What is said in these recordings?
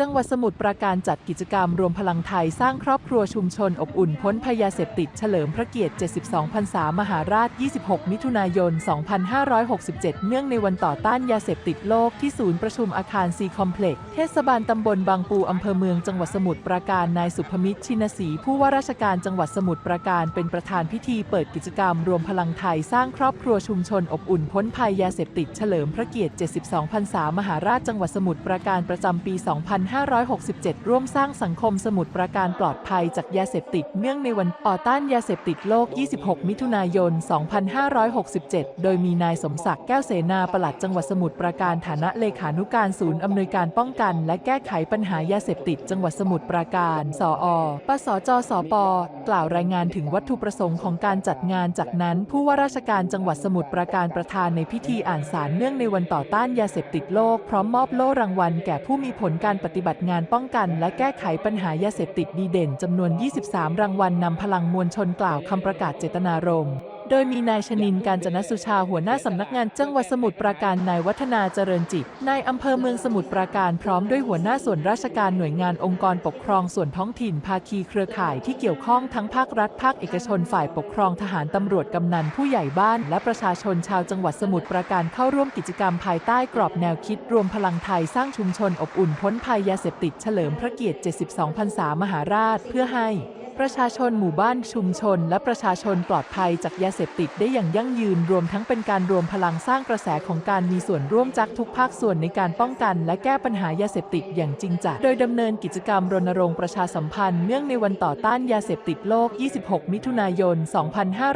จังหวัดสมุทรปราการจัดกิจกรรมรวมพลังไทยสร้างครอบครัวชุมชนอบอุ่นพ้นภัยาเสพติดเฉลิมพระเกียรติ 72 พรรษามหาราช 26 มิถุนายน 2567 เนื่องในวันต่อต้านยาเสพติดโลกที่ศูนย์ประชุมอาคารซีคอมเพล็กซ์เทศบาลตำบลบางปูอำเภอเมืองจังหวัดสมุทรปราการนายสุภมิตรชินศรีผู้ว่าราชการจังหวัดสมุทรปราการเป็นประธานพิธีเปิดกิจกรรมรวมพลังไทยสร้างครอบครัวชุมชนอบอุ่นพ้นภัยยาเสพติดเฉลิมพระเกียรติ 72 พรรษามหาราชจังหวัดสมุทรปราการประจำปี2567 ร่วมสร้างสังคมสมุทรปราการปลอดภัยจากยาเสพติด เนื่องในวันต่อต้านยาเสพติดโลก 26 มิถุนายน 2567 โดยมีนายสมศักดิ์แก้วเสนาปลัดจังหวัดสมุทรปราการฐานะเลขานุการศูนย์อำนวยการป้องกัน และแก้ไขปัญหายาเสพติด จังหวัดสมุทรปราการ สอปสจสปกล่าวรายงานถึงวัตถุประสงค์ของการจัดงานจากนั้น ผู้ว่าราชการจังหวัดสมุทรปราการประธานในพิธีอ่านสารเนื่องในวันต่อต้านยาเสพติดโลกพร้อมมอบโล่รางวัลแก่ผู้มีผลการปฏิฏิบัติงานป้องกันและแก้ไขปัญหายาเสพติดดีเด่นจำนวน 23 รางวัลนำพลังมวลชนกล่าวคำประกาศเจตนารมณ์ โดยมีนายชนินการจนสุชาหัวหน้าสำนักงานจังหวัดสมุทรปราการนายวัฒนาเจริญจิตนายอำเภอเมืองสมุทรปราการพร้อมด้วยหัวหน้าส่วนราชการหน่วยงานองค์กรปกครองส่วนท้องถิ่นภาคีเครือข่ายที่เกี่ยวข้องทั้งภาครัฐภาคเอกชนฝ่ายปกครองทหารตำรวจกำนันผู้ใหญ่บ้าน และประชาชนชาวจังหวัดสมุทรปราการเข้าร่วมกิจกรรมภายใต้กรอบแนวคิดรวมพลังไทยสร้างชุมชนอบอุ่นพ้นภัยยาเสพติดเฉลิมพระเกียรติ 72 พรรษามหาราชเพื่อให้ ประชาชนหมู่บ้านชุมชน และประชาชนปลอดภัยจากยาเสพติดได้อย่างยั่งยืน รวมทั้งเป็นการรวมพลังสร้างกระแสของการมีส่วนร่วมจากทุกภาคส่วนในการป้องกัน และแก้ปัญหายาเสพติดอย่างจริงจังโดยดำเนินกิจกรรมรณรงค์ประชาสัมพันธ์เนื่องในวันต่อต้านยาเสพติดโลก 26 มิถุนายน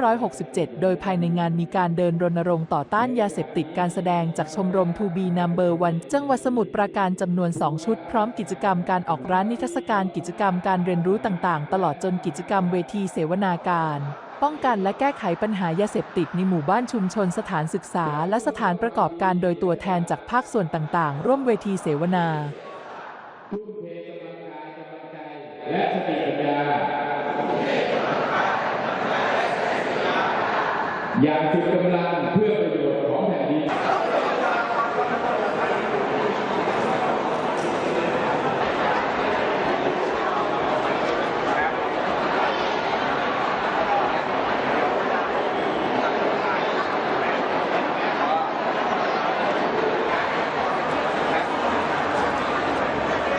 2567 โดยภายในงานมีการเดินรณรงค์ต่อต้านยาเสพติดการแสดงจากชมรมทูบีนัมเบอร์วันจังหวัดสมุทรปราการจำนวน 2 ชุด พร้อมกิจกรรมการออกร้านนิทรรศการกิจกรรมการเรียนรู้ต่างๆ ตลอดจนกิจกรรมเวทีเสวนาการ ป้องกันและแก้ไขปัญหายาเสพติดในหมู่บ้านชุมชนสถานศึกษา และสถานประกอบการโดยตัวแทนจากภาคส่วนต่างๆ ร่วมเวทีเสวนาและสติปัญญาอย่างสุดกำลังเพื่อประโยชน์ของแผ่นดิน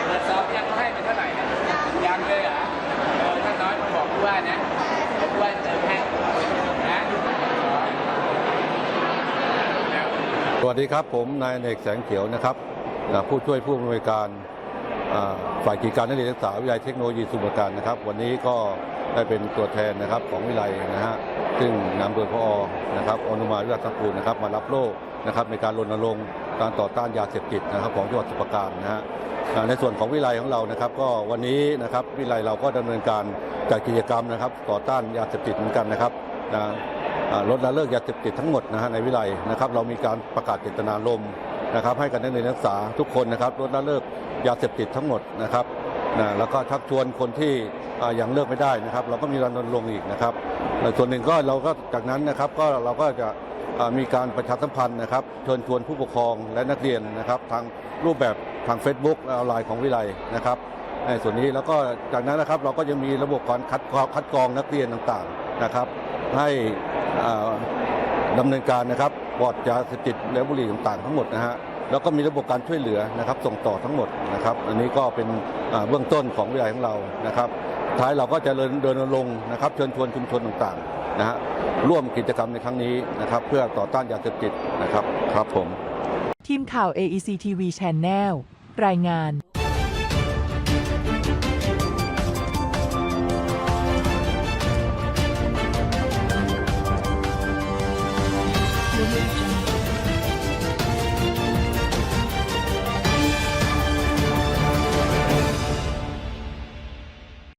เปิดซอฟยังเขาให้ไปเท่าไหร่นะยังเลยเหรอเออถ้าน้อยมาบอกผู้ว่านะผู้ว่าเติมให้นะ สวัสดีครับ ผมนายเนกแสงเขียวนะครับผู้ช่วยผู้อำนวยการฝ่ายกิจการนักเรียนศึกษาวิทยาลัยเทคโนโลยีสมุทรปราการนะครับ วันนี้ก็ได้เป็นตัวแทนนะครับของวิทยาลัยนะฮะซึ่งนำโดยพอนะครับอนุมาวิรัตกูลนะครับมารับโล่นะครับในการรณรงค์การต่อต้านยาเสพติดนะครับของจังหวัดสมุทรปราการนะฮะในส่วนของวิทยาลัยของเรานะครับ ก็วันนี้นะครับวิทยาลัยเราก็ดำเนินการจัดกิจกรรมนะครับ ต่อต้านยาเสพติดเหมือนกันนะครับนะ ลดละเลิกยาเสพติดทั้งหมดนะฮะในวิไลนะครับเรามีการประกาศเจตนารมณ์นะครับ ให้กับนักเรียนนักศึกษาทุกคนนะครับลดละเลิกยาเสพติดทั้งหมดนะครับนะแล้วก็ชักชวนคนที่ยังเลิกไม่ได้นะครับ เราก็มีรณรงค์อีกนะครับส่วนหนึ่งก็เราก็จากนั้นนะครับก็เราก็จะมีการประชาสัมพันธ์นะครับเชิญชวนผู้ปกครองและนักเรียนนะครับ ทางรูปแบบทาง Facebook และออนไลน์ของวิไลนะครับในส่วนนี้แล้วก็จากนั้นนะครับเราก็ยังมีระบบการคัดคัดกรองนักเรียนต่างๆนะครับ ให้ อ่าดำเนินการนะครับปลอดยาเสพติดและบุหรี่ต่างๆทั้งหมดนะฮะแล้วก็มีระบบการช่วยเหลือนะครับ ส่งต่อทั้งหมดนะครับ อันนี้ก็เป็นเบื้องต้นของวิทยาของเรานะครับ ท้ายเราก็จะเดินเดินลงนะครับเชิญชวนชุมชนต่างๆนะฮะร่วมกิจกรรมในครั้งนี้นะครับ เพื่อต่อต้านยาเสพติดนะครับครับผม ทีมข่าว AEC TV Channel รายงาน audio jungle.